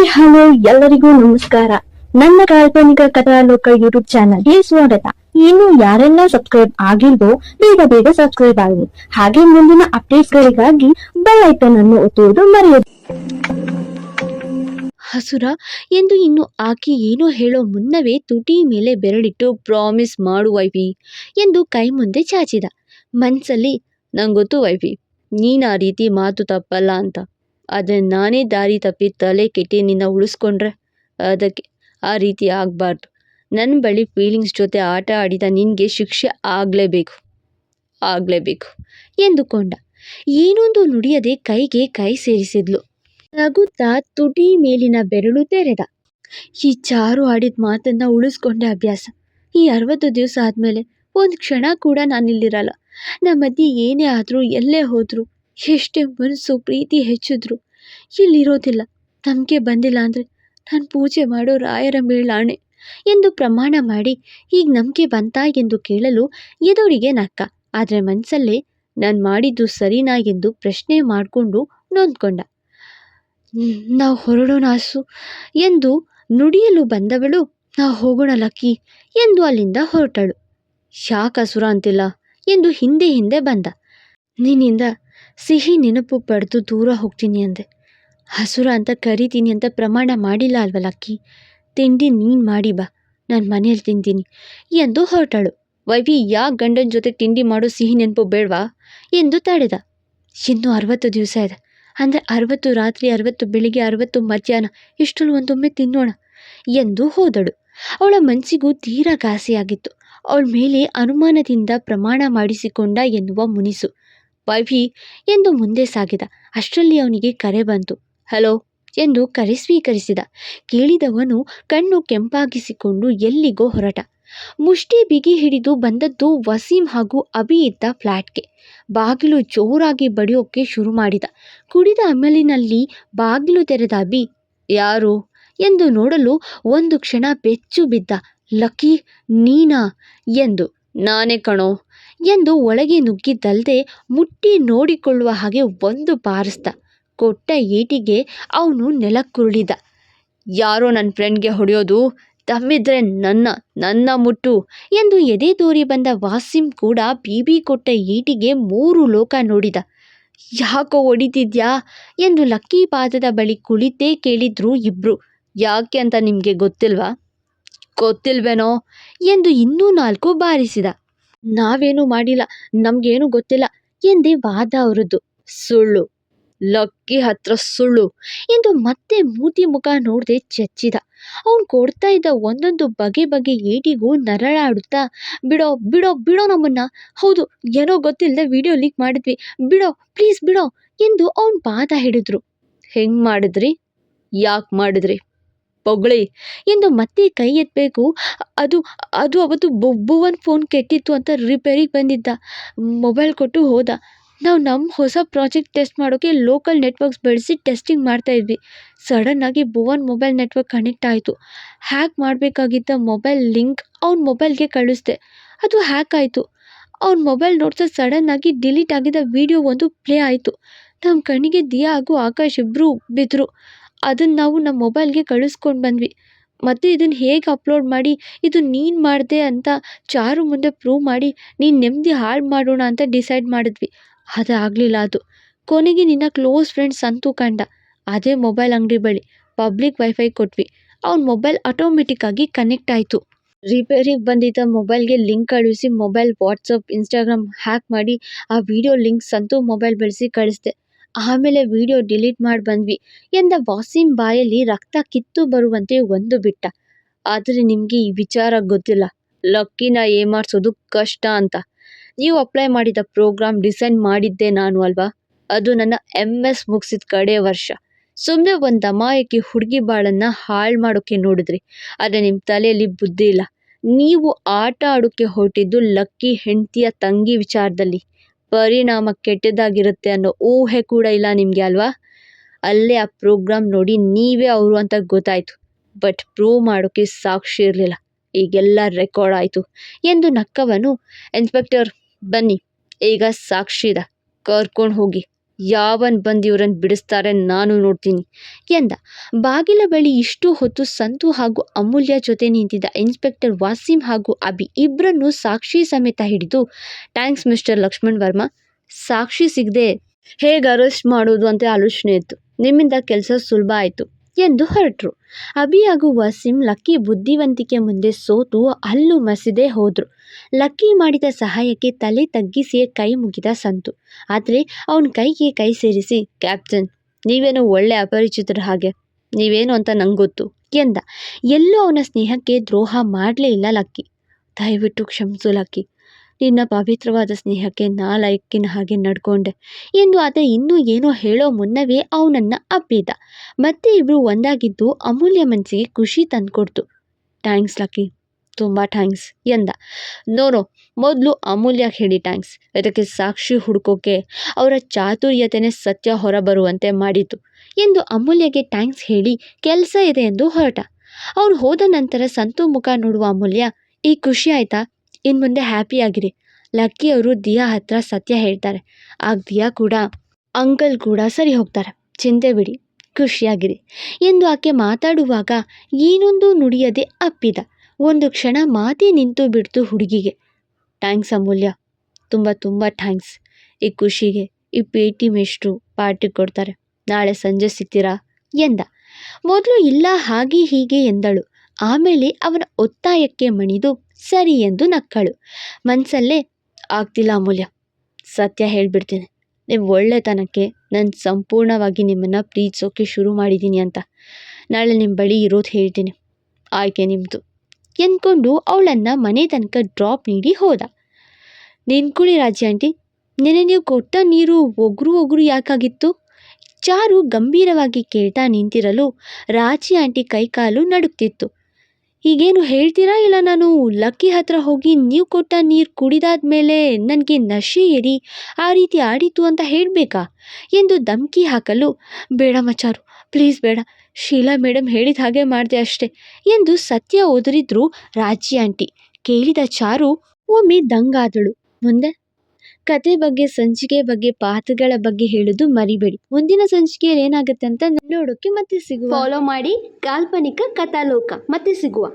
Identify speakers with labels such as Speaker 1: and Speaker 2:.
Speaker 1: Hi hello, ಎಲ್ಲರಿಗೂ ನಮಸ್ಕಾರ. ನನ್ನ ಕಾಲ್ಪನಿಕ ಕಥಾಲೋಕ ಯೂಟ್ಯೂಬ್ ಚಾನಲ್ಗೆ ಸ್ವಾಗತ. ಇನ್ನು ಯಾರೆಲ್ಲ ಸಬ್ಸ್ಕ್ರೈಬ್ ಆಗಿಲ್ವೋ, ಬೇಗ ಬೇಗ ಸಬ್ಸ್ಕ್ರೈಬ್ ಆಗಿ ಹಾಗೆ ಮುಂದಿನ ಅಪ್ಡೇಟ್ಗಳಿಗಾಗಿ ಬೆಲ್ ಐಕನ್ ಅನ್ನು ಒತ್ತುವುದು ಮರೆಯದು.
Speaker 2: ಹಸುರ, ಎಂದು ಇನ್ನು ಆಕೆ ಏನೋ ಹೇಳೋ ಮುನ್ನವೇ ತುಟಿ ಮೇಲೆ ಬೆರಳಿಟ್ಟು ಪ್ರಾಮಿಸ್ ಮಾಡು ವೈಫಿ, ಎಂದು ಕೈ ಮುಂದೆ ಚಾಚಿದ. ಮನ್ಸಲ್ಲಿ, ನಂಗೊತ್ತು ವೈಫಿ, ನೀನು ಆ ರೀತಿ ಮಾತು ತಪ್ಪಲ್ಲ ಅಂತ. ಆದರೆ ನಾನೇ ದಾರಿ ತಪ್ಪಿ ತಲೆ ಕೆಟ್ಟಿ ನಿನ್ನ ಉಳಿಸ್ಕೊಂಡ್ರೆ ಅದಕ್ಕೆ ಆ ರೀತಿ ಆಗಬಾರ್ದು. ನನ್ನ ಬಳಿ ಫೀಲಿಂಗ್ಸ್ ಜೊತೆ ಆಟ ಆಡಿದ ನಿನಗೆ ಶಿಕ್ಷೆ ಆಗಲೇಬೇಕು. ಆಗಲೇಬೇಕು. ಎಂದುಕೊಂಡ ಏನೊಂದು ನುಡಿಯದೆ ಕೈಗೆ ಕೈ ಸೇರಿಸಿದ್ಲು. ನಗುತ್ತಾ ತುಟಿ ಮೇಲಿನ ಬೆರಳು ತೆರೆದ. ಈ ಚಾರು ಆಡಿದ ಮಾತನ್ನು ಉಳಿಸ್ಕೊಂಡೆ ಅಭ್ಯಾಸ. ಈ ಅರವತ್ತು ದಿವಸ ಆದಮೇಲೆ ಒಂದು ಕ್ಷಣ ಕೂಡ ನಾನಿಲ್ಲಿರಲ್ಲ. ನಮ್ಮ ಮಧ್ಯೆ ಏನೇ ಆದರೂ ಎಲ್ಲೇ ಹೋದರೂ ಎಷ್ಟೇ ಮನಸ್ಸು ಪ್ರೀತಿ ಹೆಚ್ಚಿದ್ರು ಇಲ್ಲಿರೋದಿಲ್ಲ. ತಮಗೆ ಬಂದಿಲ್ಲ ಅಂದರೆ ನಾನು ಪೂಜೆ ಮಾಡೋ ರಾಯರ ಮೇಳಾಣೆ ಎಂದು ಪ್ರಮಾಣ ಮಾಡಿ ಈಗ ನಂಬಿಕೆ ಬಂತಾ ಎಂದು ಕೇಳಲು ಎದುರಿಗೆ ನಕ್ಕ. ಆದರೆ ಮನಸ್ಸಲ್ಲೇ ನಾನು ಮಾಡಿದ್ದು ಸರಿನಾ ಎಂದು ಪ್ರಶ್ನೆ ಮಾಡಿಕೊಂಡು ನೊಂದ್ಕೊಂಡ. ನಾವು ಹೊರಡೋಣ ಹಸು ಎಂದು ನುಡಿಯಲು ಬಂದವಳು ನಾವು ಹೋಗೋಣ ಲಕ್ಕಿ ಎಂದು ಅಲ್ಲಿಂದ ಹೊರಟಳು. ಶಾಖ ಸುರ ಅಂತಿಲ್ಲ? ಎಂದು ಹಿಂದೆ ಹಿಂದೆ ಬಂದ. ನಿನ್ನಿಂದ ಸಿಹಿ ನೆನಪು ಪಡೆದು ದೂರ ಹೋಗ್ತೀನಿ ಅಂದೆ. ಹಸುರ ಅಂತ ಕರಿತೀನಿ ಅಂತ ಪ್ರಮಾಣ ಮಾಡಿಲ್ಲ ಅಲ್ವಲ್ಲ ಅಕ್ಕಿ? ತಿಂಡಿ ನೀನು ಮಾಡಿ ಬಾ, ನಾನು ಮನೇಲಿ ತಿಂತೀನಿ ಎಂದು ಹೊರಟಳು. ವೈವಿ, ಯಾ ಗಂಡನ ಜೊತೆ ತಿಂಡಿ ಮಾಡೋ ಸಿಹಿ ನೆನಪು ಬೇಡವಾ ಎಂದು ತಡೆದ. ಇನ್ನೂ ಅರವತ್ತು ದಿವಸ ಇದೆ. ಅಂದರೆ ಅರವತ್ತು ರಾತ್ರಿ, ಅರವತ್ತು ಬೆಳಿಗ್ಗೆ, ಅರವತ್ತು ಮಧ್ಯಾಹ್ನ ಇಷ್ಟರಲ್ಲಿ ಒಂದೊಮ್ಮೆ ತಿನ್ನೋಣ ಎಂದು ಹೋದಳು. ಅವಳ ಮನಸ್ಸಿಗೂ ತೀರಾ ಘಾಸಿಯಾಗಿತ್ತು. ಅವಳ ಮೇಲೆ ಅನುಮಾನದಿಂದ ಪ್ರಮಾಣ ಮಾಡಿಸಿಕೊಂಡ ಎನ್ನುವ ಮುನಿಸು. ವೈಫಿ ಎಂದು ಮುಂದೆ ಸಾಗಿದ. ಅಷ್ಟರಲ್ಲಿ ಅವನಿಗೆ ಕರೆ ಬಂತು. ಹಲೋ ಎಂದು ಕರೆ ಸ್ವೀಕರಿಸಿದ. ಕೇಳಿದವನು ಕಣ್ಣು ಕೆಂಪಾಗಿಸಿಕೊಂಡು ಎಲ್ಲಿಗೋ ಹೊರಟ. ಮುಷ್ಟಿ ಬಿಗಿ ಹಿಡಿದು ಬಂದದ್ದು ವಸೀಂ ಹಾಗೂ ಅಭಿ ಇದ್ದ ಫ್ಲ್ಯಾಟ್ಗೆ ಬಾಗಿಲು ಜೋರಾಗಿ ಬಡಿಯೋಕ್ಕೆ ಶುರು ಮಾಡಿದ. ಕುಡಿದ ಅಮಲಿನಲ್ಲಿ ಬಾಗಿಲು ತೆರೆದ ಅಭಿ, ಯಾರು? ಎಂದು ನೋಡಲು ಒಂದು ಕ್ಷಣ ಬೆಚ್ಚು ಬಿದ್ದ. ಲಕ್ಕಿ ನೀನಾ? ಎಂದು, ನಾನೇ ಕಣೋ. ಎಂದು ಒಳಗೆ ನುಗ್ಗಿದ್ದಲ್ದೆ ಮುಟ್ಟಿ ನೋಡಿಕೊಳ್ಳುವ ಹಾಗೆ ಒಂದು ಬಾರಿಸ್ದ. ಕೊಟ್ಟ ಏಟಿಗೆ ಅವನು ನೆಲಕ್ಕುರುಳಿದ. ಯಾರೋ ನನ್ನ ಫ್ರೆಂಡ್ಗೆ ಹೊಡೆಯೋದು? ತಮ್ಮಿದ್ರೆ ನನ್ನ ನನ್ನ ಮುಟ್ಟು ಎಂದು ಎದೆ ತೋರಿ ಬಂದ ವಾಸಿಂ ಕೂಡ ಬೀಬಿ ಕೊಟ್ಟ ಏಟಿಗೆ ಮೂರು ಲೋಕ ನೋಡಿದ. ಯಾಕೋ ಹೊಡಿತಿದ್ಯಾ? ಎಂದು ಲಕ್ಕಿ ಪಾದದ ಬಳಿ ಕುಳಿತೇ ಕೇಳಿದ್ರು ಇಬ್ರು. ಯಾಕೆ ಅಂತ ನಿಮಗೆ ಗೊತ್ತಿಲ್ವಾ? ಗೊತ್ತಿಲ್ವೇನೋ ಎಂದು ಇನ್ನೂ ನಾಲ್ಕು ಬಾರಿಸಿದ. ನಾವೇನೂ ಮಾಡಿಲ್ಲ, ನಮ್ಗೇನು ಗೊತ್ತಿಲ್ಲ ಎಂದೇ ವಾದ ಅವರದ್ದು. ಸುಳ್ಳು. ಲಕ್ಕಿ ಹತ್ರ ಸುಳ್ಳು ಎಂದು ಮತ್ತೆ ಮೂತಿ ಮುಖ ನೋಡದೆ ಚಚ್ಚಿದ. ಅವನು ಕೊಡ್ತಾ ಇದ್ದ ಒಂದೊಂದು ಬಗೆ ಬಗೆ ಏಟಿಗೂ ನರಳಾಡುತ್ತಾ, ಬಿಡೋ ಬಿಡೋ ಬಿಡೋ ನಮ್ಮನ್ನ. ಹೌದು, ಏನೋ ಗೊತ್ತಿಲ್ಲದೆ ವಿಡಿಯೋ ಲೀಕ್ ಮಾಡಿದ್ವಿ. ಬಿಡೋ, ಪ್ಲೀಸ್ ಬಿಡೋ ಎಂದು ಅವನು ಬಾದ ಹಿಡಿದ್ರು. ಹೆಂಗ್ ಮಾಡಿದ್ರಿ? ಯಾಕೆ ಮಾಡಿದ್ರಿ? ಪೊಗಳಿ ಎಂದು ಮತ್ತೆ ಕೈ ಎತ್ತಬೇಕು ಅದು ಅದು ಅವತ್ತು ಬೊಬ್ಬುವನ್ ಫೋನ್ ಕೆಟ್ಟಿತ್ತು ಅಂತ ರಿಪೇರಿಗೆ ಬಂದಿದ್ದ. ಮೊಬೈಲ್ ಕೊಟ್ಟು ಹೋದ. ನಾವು ನಮ್ಮ ಹೊಸ ಪ್ರಾಜೆಕ್ಟ್ ಟೆಸ್ಟ್ ಮಾಡೋಕ್ಕೆ ಲೋಕಲ್ ನೆಟ್ವರ್ಕ್ಸ್ ಬಳಸಿ ಟೆಸ್ಟಿಂಗ್ ಮಾಡ್ತಾ ಇದ್ವಿ. ಸಡನ್ನಾಗಿ ಭುವನ್ ಮೊಬೈಲ್ ನೆಟ್ವರ್ಕ್ ಕನೆಕ್ಟ್ ಆಯಿತು. ಹ್ಯಾಕ್ ಮಾಡಬೇಕಾಗಿದ್ದ ಮೊಬೈಲ್ ಲಿಂಕ್ ಅವ್ನ ಮೊಬೈಲ್ಗೆ ಕಳಿಸ್ದೆ. ಅದು ಹ್ಯಾಕ್ ಆಯಿತು. ಅವ್ನ ಮೊಬೈಲ್ ನೋಡ್ತಾ ಸಡನ್ನಾಗಿ ಡಿಲೀಟ್ ಆಗಿದ್ದ ವಿಡಿಯೋ ಒಂದು ಪ್ಲೇ ಆಯಿತು. ನಮ್ಮ ಕಣ್ಣಿಗೆ ದಿಯಾ ಹಾಗೂ ಆಕಾಶ್ ಇಬ್ಬರು ಬಿದ್ದರು ಅದನ್ನು ನಾವು ನಮ್ಮ ಮೊಬೈಲ್ಗೆ ಕಳಿಸ್ಕೊಂಡು ಬಂದ್ವಿ. ಮತ್ತು ಇದನ್ನು ಹೇಗೆ ಅಪ್ಲೋಡ್ ಮಾಡಿ, ಇದು ನೀನು ಮಾಡಿದೆ ಅಂತ ಚಾರು ಮುಂದೆ ಪ್ರೂವ್ ಮಾಡಿ, ನೀನು ನೆಮ್ಮದಿ ಹಾಳು ಮಾಡೋಣ ಅಂತ ಡಿಸೈಡ್ ಮಾಡಿದ್ವಿ. ಅದು ಆಗಲಿಲ್ಲ ಅದು. ಕೊನೆಗೆ ನಿನ್ನ ಕ್ಲೋಸ್ ಫ್ರೆಂಡ್ ಸಂತು ಕಂಡ. ಅದೇ ಮೊಬೈಲ್ ಅಂಗಡಿ ಬಳಿ ಪಬ್ಲಿಕ್ ವೈಫೈ ಕೊಟ್ವಿ. ಅವ್ನ ಮೊಬೈಲ್ ಆಟೋಮೆಟಿಕ್ಕಾಗಿ ಕನೆಕ್ಟ್ ಆಯಿತು. ರಿಪೇರಿಗೆ ಬಂದಿದ್ದ ಮೊಬೈಲ್ಗೆ ಲಿಂಕ್ ಕಳುಹಿಸಿ ಮೊಬೈಲ್ ವಾಟ್ಸಪ್, ಇನ್ಸ್ಟಾಗ್ರಾಮ್ ಹ್ಯಾಕ್ ಮಾಡಿ ಆ ವಿಡಿಯೋ ಲಿಂಕ್ ಸಂತು ಮೊಬೈಲ್ ಬಳಸಿ ಕಳಿಸ್ದೆ. ಆಮೇಲೆ ವಿಡಿಯೋ ಡಿಲೀಟ್ ಮಾಡಿ ಬಂದ್ವಿ. ಎಂದ ವಾಸಿಂ ಬಾಯಲ್ಲಿ ರಕ್ತ ಕಿತ್ತು ಬರುವಂತೆ ಒಂದು ಬಿಟ್ಟ. ಆದರೆ ನಿಮಗೆ ಈ ವಿಚಾರ ಗೊತ್ತಿಲ್ಲ. ಲಕ್ಕಿನ ಮಾಡಿಸೋದು ಕಷ್ಟ ಅಂತ. ನೀವು ಅಪ್ಲೈ ಮಾಡಿದ ಪ್ರೋಗ್ರಾಮ್ ಡಿಸೈನ್ ಮಾಡಿದ್ದೆ ನಾನು ಅಲ್ವಾ? ಅದು ನನ್ನ ಎಂ ಎಸ್ ಮುಗಿಸಿದ ಕಡೆ ವರ್ಷ. ಸುಮ್ಮನೆ ಒಂದು ಅಮಾಯಕಿ ಹುಡುಗಿ ಬಾಳನ್ನು ಹಾಳು ಮಾಡೋಕ್ಕೆ ನೋಡಿದ್ರಿ. ಆದರೆ ನಿಮ್ಮ ತಲೆಯಲ್ಲಿ ಬುದ್ಧಿ ಇಲ್ಲ. ನೀವು ಆಟ ಆಡೋಕ್ಕೆ ಹೊರಟಿದ್ದು ಲಕ್ಕಿ, ಹೆಂಡತಿಯ ತಂಗಿ ವಿಚಾರದಲ್ಲಿ. ಪರಿಣಾಮ ಕೆಟ್ಟದಾಗಿರುತ್ತೆ ಅನ್ನೋ ಊಹೆ ಕೂಡ ಇಲ್ಲ ನಿಮಗೆ ಅಲ್ವಾ? ಅಲ್ಲೇ ಆ ಪ್ರೋಗ್ರಾಮ್ ನೋಡಿ ನೀವೇ ಅವರು ಅಂತ ಗೊತ್ತಾಯಿತು. ಬಟ್ ಪ್ರೂವ್ ಮಾಡೋಕ್ಕೆ ಸಾಕ್ಷಿ ಇರಲಿಲ್ಲ. ಈಗೆಲ್ಲ ರೆಕಾರ್ಡ್ ಆಯಿತು. ಎಂದು ನಕ್ಕವನು ಇನ್ಸ್ಪೆಕ್ಟರ್ ಬನ್ನಿ. ಈಗ ಸಾಕ್ಷಿ ಇದೆ. ಕರ್ಕೊಂಡು ಹೋಗಿ. ಯಾವನ್ ಬಂದು ಇವರನ್ನು ಬಿಡಿಸ್ತಾರೆ ನಾನು ನೋಡ್ತೀನಿ ಎಂದ. ಬಾಗಿಲ ಬಳಿ ಇಷ್ಟು ಹೊತ್ತು ಸಂತು ಹಾಗೂ ಅಮೂಲ್ಯ ಜೊತೆ ನಿಂತಿದ್ದ ಇನ್ಸ್ಪೆಕ್ಟರ್ ವಾಸಿಂ ಹಾಗೂ ಅಭಿ ಇಬ್ಬರನ್ನು ಸಾಕ್ಷಿ ಸಮೇತ ಹಿಡಿದು, ಥ್ಯಾಂಕ್ಸ್ ಮಿಸ್ಟರ್ ಲಕ್ಷ್ಮಣ್ ವರ್ಮಾ, ಸಾಕ್ಷಿ ಸಿಗದೆ ಹೇಗೆ ಅರೆಸ್ಟ್ ಮಾಡೋದು? ಅಂತ ಆಲೋಚನೆ ಇತ್ತು. ನಿಮ್ಮಿಂದ ಕೆಲಸ ಸುಲಭ ಆಯಿತು. ಎಂದು ಹೊರಟರು. ಅಭಿ ಹಾಗೂ ವಸೀಂ ಲಕ್ಕಿ ಬುದ್ಧಿವಂತಿಕೆ ಮುಂದೆ ಸೋತು ಅಲ್ಲು ಮಸಿದೆ ಹೋದ್ರು. ಲಕ್ಕಿ ಮಾಡಿದ ಸಹಾಯಕ್ಕೆ ತಲೆ ತಗ್ಗಿಸಿ ಕೈ ಮುಗಿದ ಸಂತು. ಆದರೆ ಅವನ ಕೈಗೆ ಕೈ ಸೇರಿಸಿ, ಕ್ಯಾಪ್ಟನ್, ನೀವೇನೋ ಒಳ್ಳೆ ಅಪರಿಚಿತರ ಹಾಗೆ. ನೀವೇನು ಅಂತ ನಂಗೆ ಗೊತ್ತು, ಎಂದ. ಎಲ್ಲೂ ಅವನ ಸ್ನೇಹಕ್ಕೆ ದ್ರೋಹ ಮಾಡಲೇ ಇಲ್ಲ ಲಕ್ಕಿ. ದಯವಿಟ್ಟು ಕ್ಷಮಿಸು ಲಕ್ಕಿ. ನಿನ್ನ ಪವಿತ್ರವಾದ ಸ್ನೇಹಕ್ಕೆ ನಾ ಲೈಕಿನ ಹಾಗೆ ನಡ್ಕೊಂಡೆ. ಎಂದು ಆತ ಇನ್ನೂ ಏನೋ ಹೇಳೋ ಮುನ್ನವೇ ಅವನನ್ನು ಅಪ್ಪಿದ ಮತ್ತೆ ಇಬ್ಬರು ಒಂದಾಗಿದ್ದು ಅಮೂಲ್ಯ ಮನಸ್ಸಿಗೆ ಖುಷಿ ತಂದುಕೊಡ್ತು. Thanks Lucky. ತುಂಬ ಥ್ಯಾಂಕ್ಸ್, ಎಂದ. ನೋನೋ ಮೊದಲು ಅಮೂಲ್ಯ ಹೇಳಿ ಥ್ಯಾಂಕ್ಸ್. ಇದಕ್ಕೆ ಸಾಕ್ಷಿ ಹುಡುಕೋಕೆ ಅವರ ಚಾತುರ್ಯತೆನೇ ಸತ್ಯ ಹೊರಬರುವಂತೆ ಮಾಡಿತು ಎಂದು ಅಮೂಲ್ಯಗೆ ಥ್ಯಾಂಕ್ಸ್ ಹೇಳಿ ಕೆಲಸ ಇದೆ ಎಂದು ಹೊರಟ. ಅವನು ಹೋದ ನಂತರ ಸಂತು ಮುಖ ನೋಡುವ ಅಮೂಲ್ಯ, ಈ ಖುಷಿ ಆಯ್ತಾ? ಇನ್ನು ಮುಂದೆ ಹ್ಯಾಪಿ ಆಗಿರಿ. ಲಕ್ಕಿ ಅವರು ದಿಯಾ ಹತ್ರ ಸತ್ಯ ಹೇಳ್ತಾರೆ. ಆಗ ದಿಯಾ ಕೂಡ, ಅಂಕಲ್ ಕೂಡ ಸರಿ ಹೋಗ್ತಾರೆ. ಚಿಂತೆ ಬಿಡಿ, ಖುಷಿಯಾಗಿರಿ. ಎಂದು ಆಕೆ ಮಾತಾಡುವಾಗ, ಏನೊಂದು ನುಡಿಯದೆ ಅಪ್ಪಿದ. ಒಂದು ಕ್ಷಣ ಮಾತೇ ನಿಂತು ಬಿಡ್ತು ಹುಡುಗಿಗೆ. ಥ್ಯಾಂಕ್ಸ್ ಅಮೂಲ್ಯ. ತುಂಬ ತುಂಬ ಥ್ಯಾಂಕ್ಸ್ ಈ ಖುಷಿಗೆ, ಈ ಪೇಟಿ ಮೇಷ್ಟ್ರು ಪಾರ್ಟಿ ಕೊಡ್ತಾರೆ. ನಾಳೆ ಸಂಜೆ ಸಿಗ್ತೀರಾ? ಎಂದ. ಮೊದಲು ಇಲ್ಲ ಹಾಗೆ ಹೀಗೆ ಎಂದಳು. ಆಮೇಲೆ ಅವನ ಒತ್ತಾಯಕ್ಕೆ ಮಣಿದು ಸರಿ ಎಂದು ನಕ್ಕಳು. ಮನಸಲ್ಲೇ, ಆಗ್ತಿಲ್ಲ ಅಮೂಲ್ಯ, ಸತ್ಯ ಹೇಳಿಬಿಡ್ತೀನಿ. ನೀವು ಒಳ್ಳೆತನಕ್ಕೆ ನಾನು ಸಂಪೂರ್ಣವಾಗಿ ನಿಮ್ಮನ್ನು ಪ್ರೀತಿಸೋಕೆ ಶುರು ಮಾಡಿದ್ದೀನಿ ಅಂತ. ನಾಳೆ ನಿಮ್ಮ ಬಳಿ ಇರೋದು ಹೇಳ್ತೀನಿ. ಆಯ್ಕೆ ನಿಮ್ಮದು ಎಂದ್ಕೊಂಡು ಅವಳನ್ನು ಮನೆ ತನಕ ಡ್ರಾಪ್ ನೀಡಿ ಹೋದ. ನಿನ್ಕುಳಿ ರಾಜಿ ಆಂಟಿ. ನೆನೆ ನೀವು ಕೊಟ್ಟ ನೀರು ಒಗ್ರು ಒಗ್ರು ಯಾಕಾಗಿತ್ತು? ಚಾರು ಗಂಭೀರವಾಗಿ ಕೇಳ್ತಾ ನಿಂತಿರಲು ರಾಜಿ ಆಂಟಿ ಕೈಕಾಲು ನಡುಕ್ತಿತ್ತು. ಈಗೇನು ಹೇಳ್ತೀರಾ ಇಲ್ಲ ನಾನು? ಲಕ್ಕಿ ಹತ್ರ ಹೋಗಿ ನೀವು ಕೊಟ್ಟ ನೀರು ಕುಡಿದಾದ ಮೇಲೆ ನನಗೆ ನಶೆ ಏರಿ ಆ ರೀತಿ ಆಡಿತು ಅಂತ ಹೇಳಬೇಕಾ? ಎಂದು ಧಮಕಿ ಹಾಕಲು, ಬೇಡ ಮಚಾರು ಪ್ಲೀಸ್ ಬೇಡ, ಶೀಲಾ ಮೇಡಮ್ ಹೇಳಿದ ಹಾಗೆ ಮಾಡಿದೆ ಅಷ್ಟೆ ಎಂದು ಸತ್ಯ ಒದರಿದ್ರು ರಾಜಿ ಆಂಟಿ. ಕೇಳಿದ ಚಾರು ಒಮ್ಮೆ ದಂಗಾದಳು. ಮುಂದೆ ಕತೆ ಬಗ್ಗೆ, ಸಂಚಿಕೆ ಬಗ್ಗೆ, ಪಾತ್ರಗಳ ಬಗ್ಗೆ ಹೇಳುದು ಮರಿಬೇಡಿ. ಮುಂದಿನ ಸಂಚಿಕೆಯಲ್ಲಿ ಏನಾಗುತ್ತೆ ಅಂತ ನೋಡೋಕೆ ಮತ್ತೆ ಸಿಗುವ. ಫಾಲೋ ಮಾಡಿ ಕಾಲ್ಪನಿಕ ಕಥಾಲೋಕ. ಮತ್ತೆ ಸಿಗುವ.